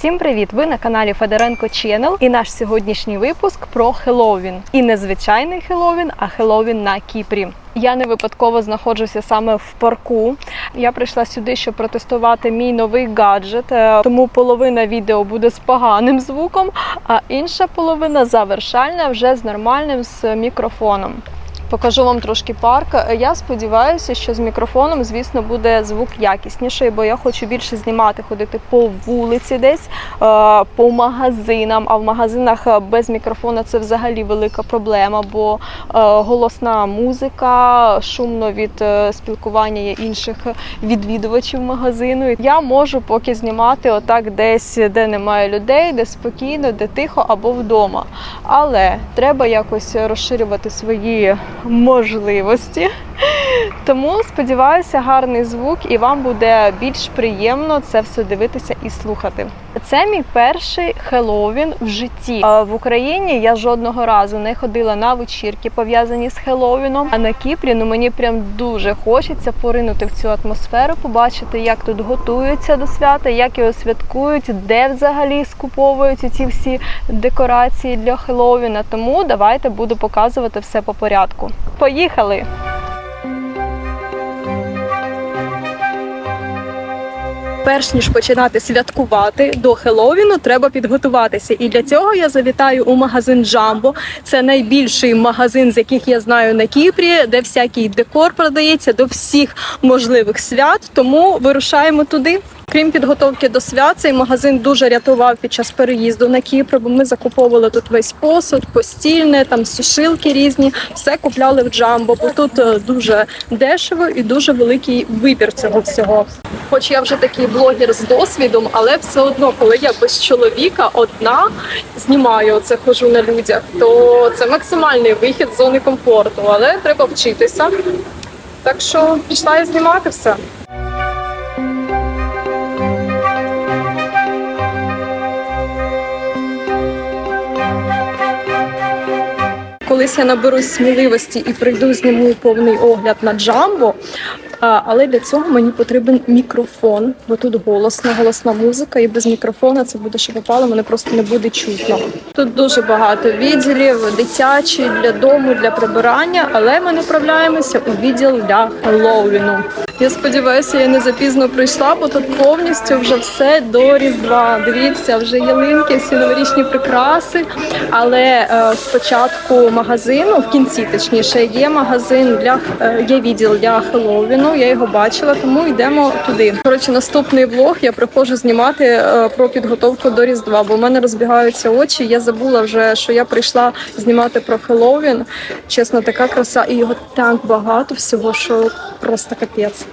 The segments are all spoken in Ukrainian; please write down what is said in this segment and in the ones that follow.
Всім привіт! Ви на каналі Федоренко Channel і наш сьогоднішній випуск про Хеллоуін. І не звичайний Хеллоуін, а Хеллоуін на Кіпрі. Я не випадково знаходжуся саме в парку. Я прийшла сюди, щоб протестувати мій новий гаджет. е, Тому половина відео буде з поганим звуком, а інша половина завершальна вже з нормальним з мікрофоном. Покажу вам трошки парк. Я сподіваюся, що з мікрофоном, звісно, буде звук якісніший, бо я хочу більше знімати, ходити по вулиці десь, е, по магазинам. А в магазинах е, без мікрофона це взагалі велика проблема, бо е, голосна музика, шумно від е, спілкування інших відвідувачів магазину. Я можу поки знімати отак десь, де немає людей, де спокійно, де тихо або вдома. Але треба якось розширювати свої можливості. Тому сподіваюся, гарний звук, і вам буде більш приємно це все дивитися і слухати. Це мій перший Хеллоуін в житті. В Україні я жодного разу не ходила на вечірки, пов'язані з Хеллоуіном. А на Кіпрі ну мені прям дуже хочеться поринути в цю атмосферу, побачити, як тут готуються до свята, як його святкують, де взагалі скуповують ці всі декорації для Хеллоуіна. Тому давайте буду показувати все по порядку. Поїхали! Перш ніж починати святкувати до Хеловіну, треба підготуватися. І для цього я завітаю у магазин Джамбо. Це найбільший магазин, з яких я знаю на Кіпрі, де всякий декор продається до всіх можливих свят. Тому вирушаємо туди. Крім підготовки до свят, цей магазин дуже рятував під час переїзду на Кіпр, бо ми закуповували тут весь посуд, постільне, там сушилки різні. Все купляли в Джамбо, бо тут е, дуже дешево і дуже великий вибір цього всього. Хоч я вже такий блогер з досвідом, але все одно, коли я без чоловіка одна знімаю оце хожу на людях, то це максимальний вихід з зони комфорту, але треба вчитися. Так що пішла я знімати все. Колись я наберусь сміливості і прийду зніму повний огляд на джамбо. Але для цього мені потрібен мікрофон, бо тут голосна, голосна музика, і без мікрофона це буде що попало, мене просто не буде чутно. Тут дуже багато відділів, дитячі, для дому, для прибирання, але ми направляємося у відділ для Хеллоуіну. Я сподіваюся, я не запізно прийшла, бо тут повністю вже все до Різдва. Дивіться, вже ялинки, всі новорічні прикраси. Але е, спочатку магазину, в кінці точніше, є магазин для е, є відділ для Хеллоуіну. Я його бачила, тому йдемо туди. Коротше, наступний влог я приходжу знімати е, про підготовку до Різдва, бо в мене розбігаються очі. Я забула вже, що я прийшла знімати про Хеллоуін. Чесно, така краса, і його так багато всього, що просто капець.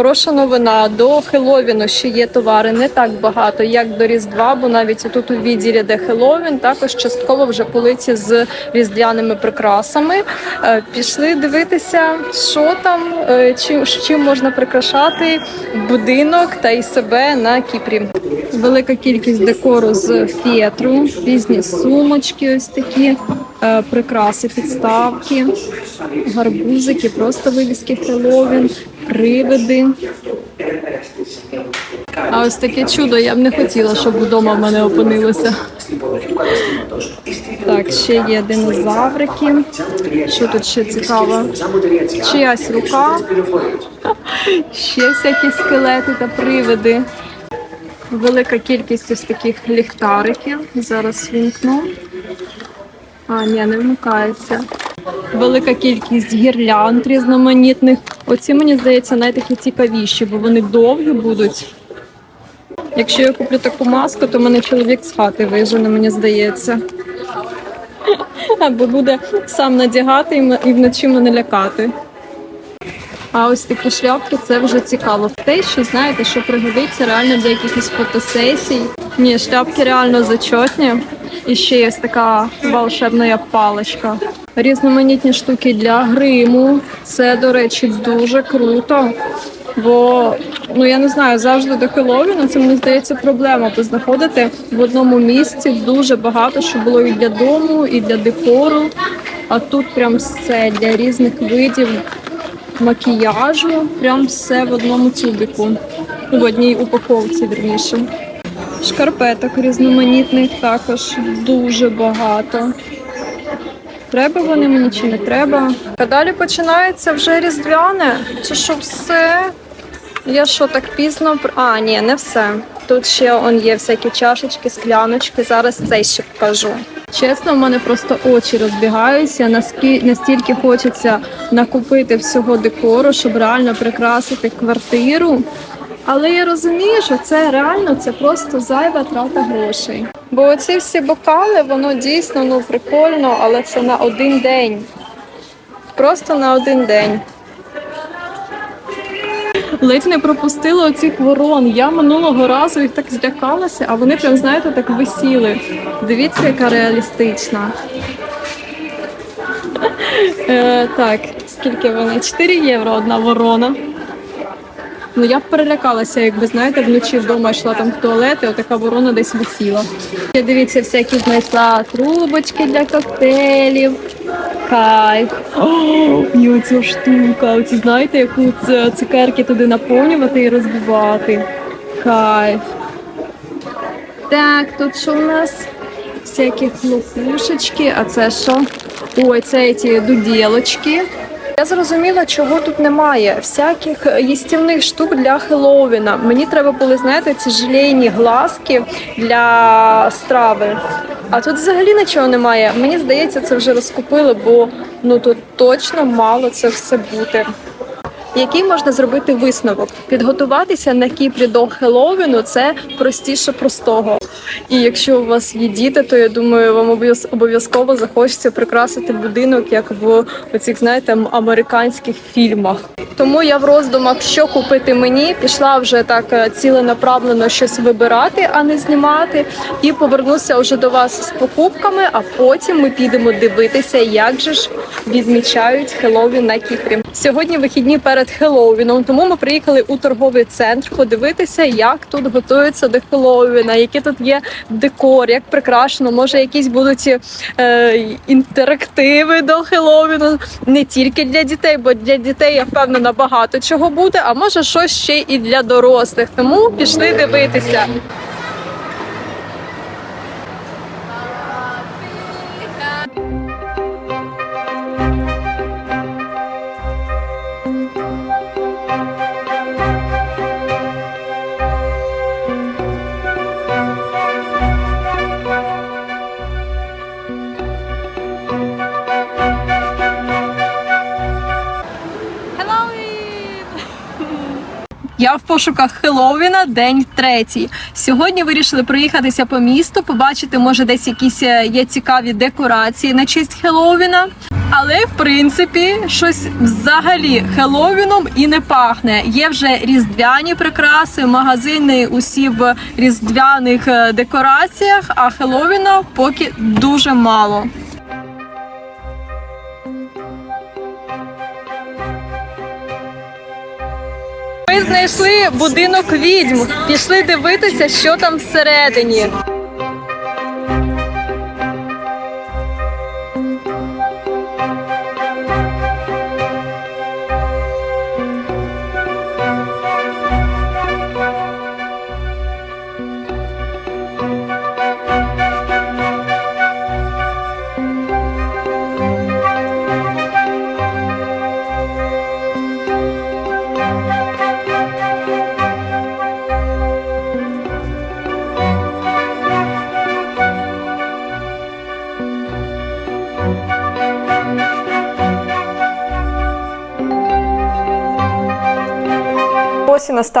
Хороша новина до Хеловіну ще є товари не так багато, як до Різдва, бо навіть тут у відділі, де Хеловін, також частково вже полиці з різдвяними прикрасами. Е, Пішли дивитися, що там, е, чим, чим можна прикрашати будинок та й себе на Кіпрі. Велика кількість декору з фетру, різні сумочки, ось такі. е, Прикраси, підставки, гарбузики, просто вивіски Хеловін, привиди. А ось таке чудо я б не хотіла, щоб вдома в мене опинилося. Так, ще є динозаврики. Що тут ще цікаво? Чиясь рука, ще всякі скелети та привиди. Велика кількість ось таких ліхтариків. Зараз вімкну. А, ні, не вмикається. Велика кількість гірлянд різноманітних. Оці, мені здається, найтакі цікавіші, бо вони довгі будуть. Якщо я куплю таку маску, то мене чоловік з хати вижене, мені здається. Або буде сам надягати і вночі мене лякати. А ось такі шляпки це вже цікаво. Те, що знаєте, що пригодиться реально для якихось фотосесій. Ні, шляпки реально зачетні. І ще є така волшебна паличка. Різноманітні штуки для гриму. Це, до речі, дуже круто. Бо ну я не знаю, завжди до Хеллоуіну це мені здається проблема, бо знаходити в одному місці дуже багато, що було і для дому, і для декору. А тут прям все для різних видів макіяжу. Прям все в одному тюбику. В одній упаковці, вірніше. Шкарпеток різноманітних також дуже багато. Треба вони мені чи не треба? А далі починається вже різдвяне. Чи що все? Я що так пізно? А, ні, не все. Тут ще он є всякі чашечки, скляночки. Зараз цей ще покажу. Чесно, в мене просто очі розбігаються. Наскільки настільки хочеться накупити всього декору, щоб реально прикрасити квартиру. Але я розумію, що це реально це просто зайва трата грошей. Бо оці всі бокали, воно дійсно ну прикольно, але це на один день. Просто на один день. Ледь не пропустила оцих ворон. Я минулого разу їх так злякалася, а вони прям, знаєте, так висіли. Дивіться, яка реалістична. Е, так, скільки вони? 4 євро одна ворона. Ну я б перелякалася, якби знаєте, вночі вдома йшла там в туалет, і отака ворона десь висіла. Я дивіться, всякі знайшла трубочки для коктейлів. Кайф. О, і оця штука. Оці знаєте, яку цукерки туди наповнювати і розбивати. Кайф. Так, тут що у нас? Всякі хлопушечки, а це що? Ой, це ці дуділочки. Я зрозуміла, чого тут немає. Всяких їстівних штук для Хеллоуіна. Мені треба були, знаєте, ці желейні глазки для страви. А тут взагалі нічого немає. Мені здається, це вже розкупили, бо ну тут точно мало це все бути. Який можна зробити висновок? Підготуватися на Кіпрі до Хеллоуіну – це простіше простого. І якщо у вас є діти, то я думаю, вам обов'язково захочеться прикрасити будинок, як в оцих, знаєте, американських фільмах. Тому я в роздумах, що купити мені, пішла вже так е, ціленаправлено щось вибирати, а не знімати. І повернуся вже до вас з покупками. А потім ми підемо дивитися, як же ж відмічають Хеллоуін на Кіпрі. Сьогодні вихідні перед Хеллоуіном, тому ми приїхали у торговий центр подивитися, як тут готуються до Хеллоуіна, які тут є декор, як прикрашено. Може, якісь будуть е, інтерактиви до Хеллоуіну не тільки для дітей, бо для дітей я впевнена багато чого буде. А може, щось ще і для дорослих. Тому пішли дивитися. Я в пошуках Хеллоуіна, день третій. Сьогодні вирішили проїхатися по місту, побачити, може, десь якісь е, є цікаві декорації на честь Хеллоуіна. Але в принципі щось взагалі Хеллоуіном і не пахне. Є вже різдвяні прикраси, магазини усі в різдвяних е, декораціях, а Хеллоуіна поки дуже мало. Знайшли будинок відьм. Пішли дивитися, що там всередині.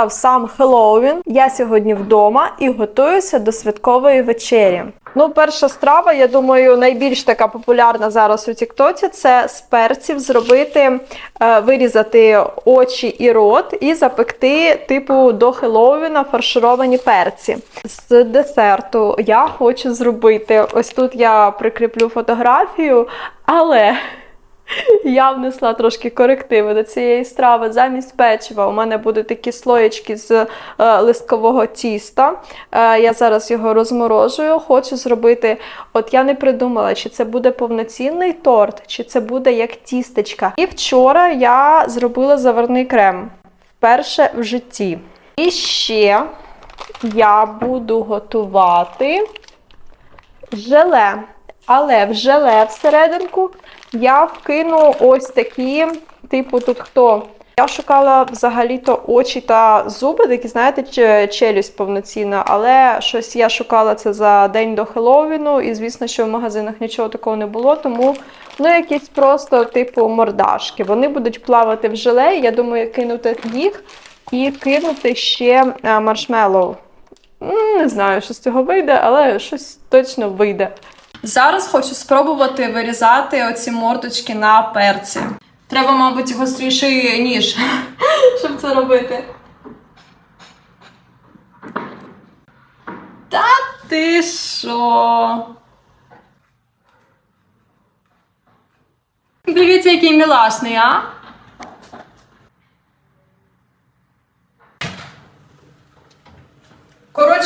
Настав сам Хеллоуін. Я сьогодні вдома і готуюся до святкової вечері. Ну, перша страва, я думаю, найбільш така популярна зараз у Тіктоці це з перців зробити, е, вирізати очі і рот і запекти, типу, до Хеллоуіна фаршировані перці. З десерту я хочу зробити. Ось тут я прикріплю фотографію, але Я внесла трошки корективи до цієї страви. Замість печива у мене будуть такі слоєчки з е, листкового тіста. Е, я зараз його розморожую. Хочу зробити. От я не придумала, чи це буде повноцінний торт, чи це буде як тістечка. І вчора я зробила заварний крем вперше в житті. І ще я буду готувати желе. Але в желе всерединку я вкину ось такі, типу, тут хто? Я шукала взагалі-то очі та зуби, такі, знаєте, челюсть повноцінна, але щось я шукала це за день до Хеллоуіну, і звісно, що в магазинах нічого такого не було, тому ну якісь просто типу мордашки. Вони будуть плавати в желе. Я думаю, кинути їх і кинути ще е, маршмеллоу. Не знаю, що з цього вийде, але щось точно вийде. Зараз хочу спробувати вирізати оці мордочки на перці. Треба, мабуть, гостріший ніж, щоб це робити. Та ти що? Дивіться, який мілашний, а?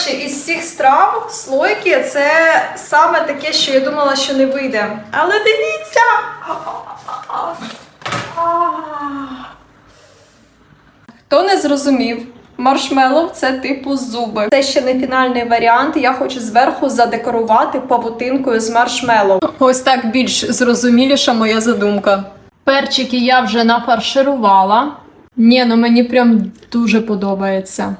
Коротше, із всіх страв слойки це саме таке, що я думала, що не вийде. Але дивіться! Хто не зрозумів, маршмеллоу це типу зуби. Це ще не фінальний варіант. Я хочу зверху задекорувати павутинкою з маршмеллоу. Ось так більш зрозуміліша моя задумка. Перчики я вже нафарширувала. Ні, ну мені прям дуже подобається.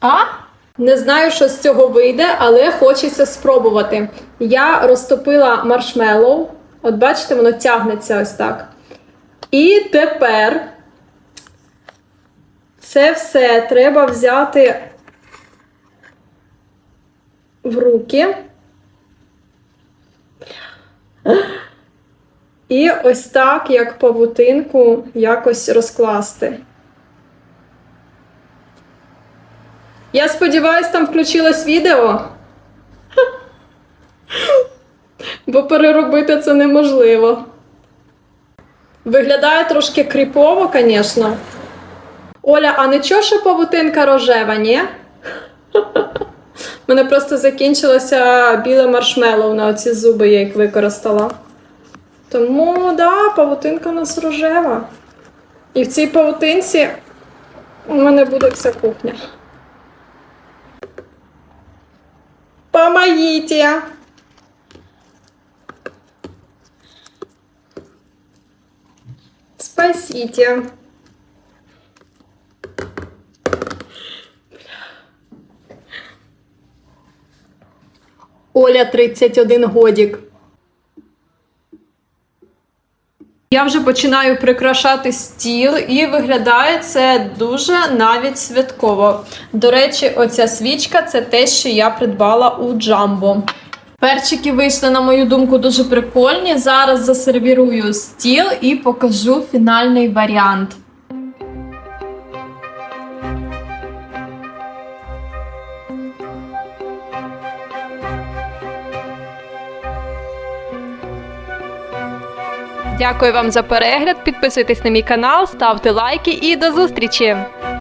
А? Не знаю, що з цього вийде, але хочеться спробувати. Я розтопила маршмеллоу. От бачите, воно тягнеться ось так. І тепер це все треба взяти в руки. І ось так, як павутинку, якось розкласти. Я сподіваюсь, там включилось відео. Бо переробити це неможливо. Виглядає трошки кріпово, звісно. Оля, а нічого, що павутинка рожева, ні? У мене просто закінчилося біле маршмеллоу на оці зуби, я їх використала. Тому, да, павутинка у нас рожева. І в цій павутинці у мене буде вся кухня. Помогите! Спасите! Оля 31 годік. Я вже починаю прикрашати стіл, і виглядає це дуже навіть святково. До речі, оця свічка це те, що я придбала у Джамбо. Перчики вийшли, на мою думку, дуже прикольні. Зараз засервірую стіл і покажу фінальний варіант. Дякую вам за перегляд. Підписуйтесь на мій канал, ставте лайки і до зустрічі!